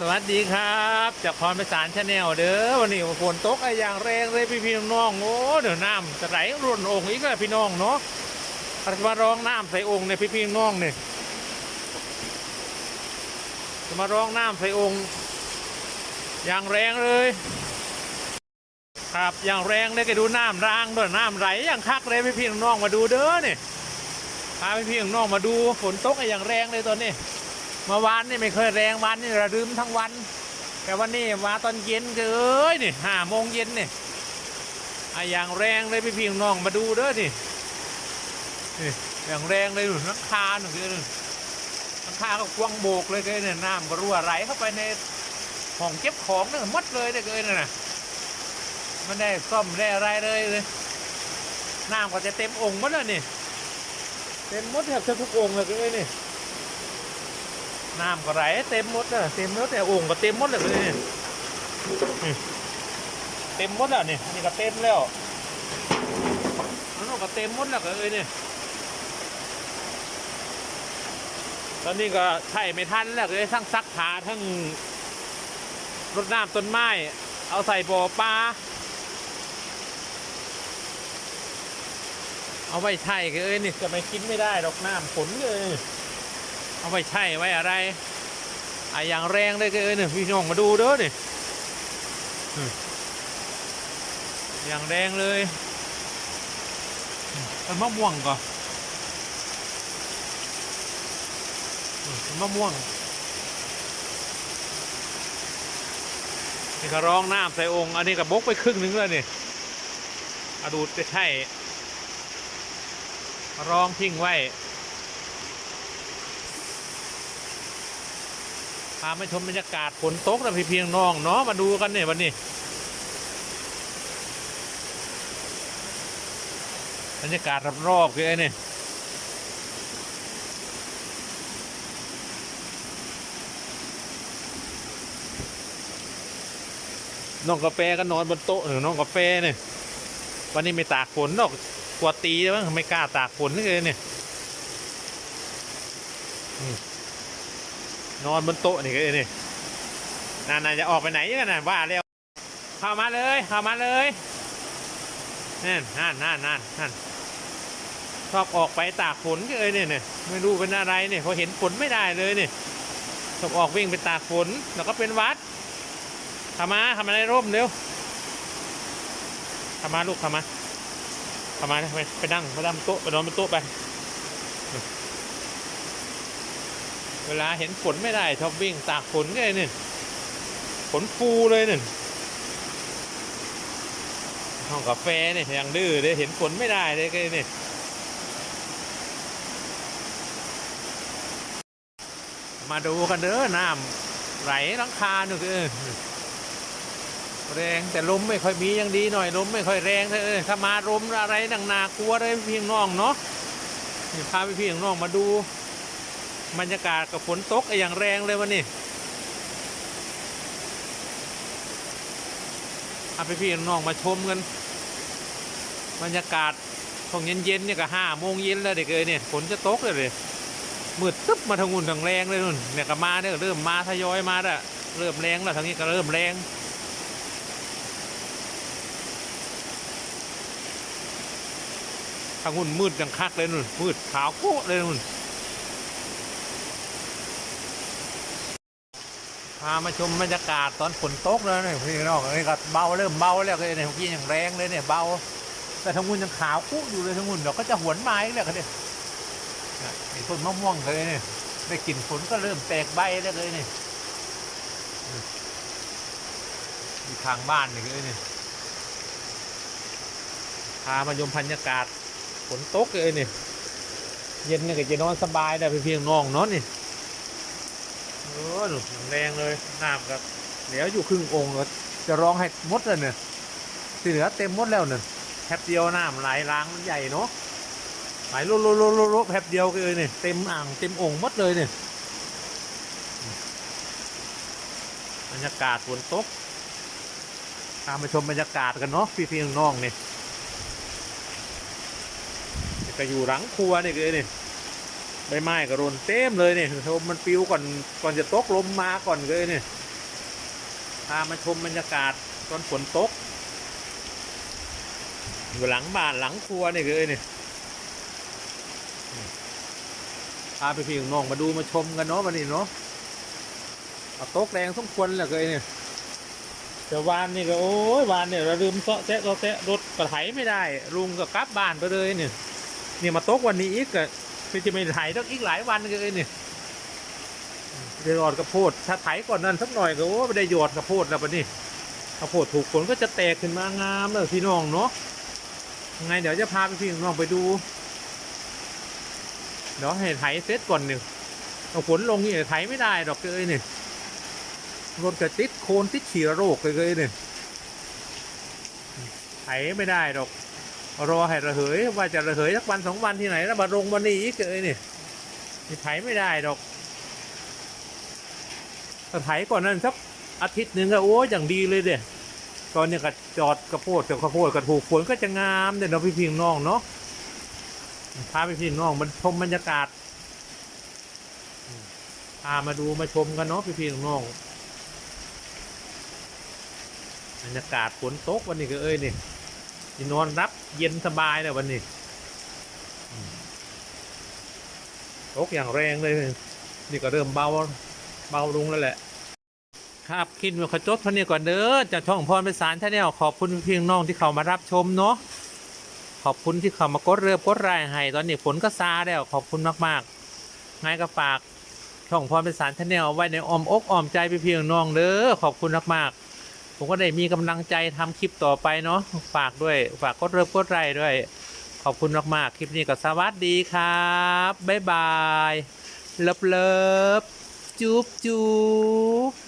สวัสดีครับจากพรประสานชาแนลเด้อวันนี้ฝนตกอะไรอย่างแรงเลยพี่พี่น้องโอ้เดี๋ยวน้ำจะไหลรุ่นองค์อีกแล้วพี่น้องเนาะอาจะมาร้องน้ำใส่องค์เนี่ยพี่พี่น้องเนี่ยจะมาร้องน้ำใส่องค์อย่างแรงเลย ครับอย่างแรงเลยก็ดูน้ำรางด้วยน้ำไหลอย่างคักเลยพี่พี่น้องมาดูเด้อเนี่ยพาพี่พี่น้องมาดูฝนตกอะไรอย่างแรงเลยตอนนี้ เมื่อวานนี่ไม่เคยแรงวันนี่ระดึมทั้งวัน แต่วันนี้มาตอนเย็นก็เอ้ยนี่ห้าโมงเย็นนี่อะอย่างแรงเลยพี่พี่น้องมาดูเด้อนี่นี่อย่างแรงเลยหนุนนังคาหนึ่งเลยนังคาก็กวางโบกเลยเลยเนี่ยน้ำก็รั่วไหลเข้าไปในห้องเก็บของนี่หมดเลยเนี่ยเลยน่ะมันได้ซ่อมได้อะไรเลยเลยน้ำก็จะเต็มองค์หมดเลยนี่เต็มมดแทบจะทุกองค์เลยเลยนี่ น้ำก็ไหลเต็มหมดเลยเต็มหมดแต่โอ่งก็เต็มหมดเลยนี่นี่เต็มหมดแล้วนี่นี่ก็เต็มแล้วนั่นก็เต็มหมดแล้วก็เอ้ยนี่ตอนนี้ก็ใช่ไม่ทันแล้วก็เลยทั้งซักผ้าทั้งรดน้ำต้นไม้เอาใส่บ่อปลาเอาไว้ใช่ก็เอ้ยนี่จะไม่กินไม่ได้ดอกน้ำฝนเลย เอาไปใช่ไว้อะไรอะอย่างแรงเลยก็เอ้ยเนี่ยพี่น้องมาดูเด้อนี่อืมอย่างแรงเลยต้นมะม่วงก่อนมต้นมะม่วงนี่ก็ร้องน้ำใส่องค์ อันนี้ก็บกไปครึ่งหนึงแล้วนี่อดูดไปใช่ร้องทิ้งไว้ พามาชมบรรยากาศฝนตกนะพี่เพียงน้องเนาะมาดูกันเนี่ยวันนี้บรรยากาศรอบๆเลยเนี่ยน้องกาแฟก็นอนบนโต๊ะหรือน้องกาแฟเนี่ยวันนี้ไม่ตากฝนหรอกกลัวตีแล้วมั้งไม่กล้าตากฝนเลยเนี่ย นอนบนโต๊ะนี่ก็นี่นั่นๆจะออกไปไหนกันน่ะว่าแล้วเข้ามาเลยเข้ามาเลยนั่นนั่นนั่นนั่นนั่นชอบออกไปตากฝนก็เลยเนี่ยเนี่ยไม่รู้เป็นอะไรเนี่ยพอเห็นฝนไม่ได้เลยเนี่ยชอบออกวิ่งไปตากฝนแล้วก็เป็นวัดเข้ามาเข้ามาในร่มเร็วเข้ามาลูกเข้ามาเข้ามาไปไปนั่งไปนั่งบนโต๊ะไปนอนบนโต๊ะไป เวลาเห็นฝนไม่ได้ชอบวิ่งตากฝนก็เลยนี่ฝนฟูเลยนี่ห้องกาแฟเนี่ยยังดื้อเลยเห็นฝนไม่ได้เลยก็เลยนี่มาดูกันเด้อน้ำไหลหลังคาหนึ่งเออแรงแต่ลมไม่ค่อยมียังดีหน่อยลมไม่ค่อยแรงเออถ้ามาลมอะไรหนักหนากลัวเลยพี่น้องเนาะพาพี่พี่น้องมาดู บรรยากาศกับฝนตกอย่างแรงเลยวันนี้เอาไปพี่น้องมาชมกัน บรรยากาศของเย็นๆเนี่ยก็ห้าโมงเย็นแล้วเด็กเอ้ยเนี่ยฝนจะตกเลยเลยมืดตึ๊บมาทางอุ่นทางแรงเลยนู่นเนี่ยก็มาเนี่ยเริ่มมาทยอยมาล้วเริ่มแรงแล้วทางนี้ก็เริ่มแรงทางอุ่นมืดจังคักเลยนู่นมืดขาวโค้เลยนู่น พามาชมบรรยากาศตอนฝนตกแล้วเนี่ยพี่น้องนี่ก็เบาเริ่มเบาแล้วเลยเนี่ยเมื่อกี้อย่างแรงเลยเนี่ยเบา แต่ทั้งมุนยังขาวคุอยู่เลยทั้งมุนเดี๋ยวก็จะหวนไม้เลยกันเนี่ยไอ้ต้นมะม่วงเลยเนี่ยได้กลิ่นฝนก็เริ่มแตกใบแล้วเลยเนี่ยอยู่ทางบ้านนี่เลยเนี่ยพามาชมบรรยากาศฝนตกเลยเนี่ยเย็นเนี่ยก็จะนอนสบายได้เพียงน้องเนอนนี่ เออหนูแรงเลยน้ำกับเหลืออยู่ครึ่งองค์แล้วจะร้องให้หมดเลยเนี่ยที่เหลือเต็มหมดแล้วเนี่ยแป๊บเดียวน้ำไหลล้างมันใหญ่เนาะไหลโลโลโลโลโลแป๊บเดียวเลยเนี่ยเต็มอ่างเต็มองค์หมดเลยเนี่ยบรรยากาศฝนตกตามไปชมบรรยากาศกันเนาะพี่พี่น้องๆเนี่ยก็อยู่หลังครัวนี่เลยเนี่ย ใบไม้ก็โรนเต็มเลยเนี่ยลมมันปิวก่อนก่อนจะตกลมมาก่อนเลยเนี่ยพามาชมบรรยากาศตอนฝนตก อยู่หลังบ้านหลังครัวเนี่ยเลยเนี่ยพาไปพี่น้องมาดูมาชมกันเนาะวันนี้เนาะเอาต๊ะแรงสมควรแหละเลยเนี่ยแต่วานนี่ก็โอ้ยวานเนี่ยเราลืมเซาะแซะเซาะแซะรถก็ไถไม่ได้ลุงก็กลับบ้านไปเลยเนี่ยเนี่ยมาต๊ะวันนี้อีกก็ คือจะไม่ไถต้องอีกหลายวันเลยเนี่ยเดี๋ยวอดกระโพดถ้าไถก่อนนั้นสักหน่อยก็โอ้ไม่ได้หยอดกระโพดแล้วปะนี่กระโพดถูกฝนก็จะแตกขึ้นมางามเลยพี่น้องเนาะยังไงเดี๋ยวจะพาไปพี่น้องไปดูเดี๋ยวให้ไถเซตก่อนหนึ่งเอาฝนลงนี่ไถไม่ได้ดอกเลยเนี่ยรถกระติดโคนติดเฉียโรคเลยเลยเนี่ยไถไม่ได้ดอก รอให้ระเหยว่าจะระเหยสักวันสองวันที่ไหนแล้วมาลงวันนี้อีกเลยนี่นี่ไถไม่ได้ดอกถ้าไถก่อนนั้นสักอาทิตย์หนึ่งก็โอ้ยอย่างดีเลยเด้ตอนนี้ก็จอดกระโพดกับข้าวโพดกระถูกฝนก็จะงามเดี๋ยวเราไปพิงน้องเนาะพาไปพิงน้องมันชมบรรยากาศพามาดูมาชมกันเนาะพี่พิงน้องบรรยากาศฝนตกวันนี้ก็เอ้ยนี่นอนรับ เย็นสบายเลยวันนี้อืมตกอย่างแรงเลย นี่ก็เริ่มเบาเบาลงแล้วแหละ ครับคิดว่าขจบเท่านี้ก่อนเด้อจากช่องพรเป็นสารท่านเนี่ยขอบคุณเพียงน้องที่เขามารับชมเนาะขอบคุณที่เขามากดเรือกดรายให้ตอนนี้ฝนก็ซาแล้วขอบคุณมากๆไงก็ฝากช่องพรเป็นสารท่านเนี่ยไว้ในอ้อมอกอ้อมใจไปเพียงน้องเด้อขอบคุณมากๆ ผมก็ได้มีกำลังใจทำคลิปต่อไปเนาะฝากด้วยฝากกดเริ่มกดไลค์ด้วย ขอบคุณมากๆ คลิปนี้ก็สวัสดีครับบ๊ายบายเลิฟเลิฟจุ๊บจุ๊บ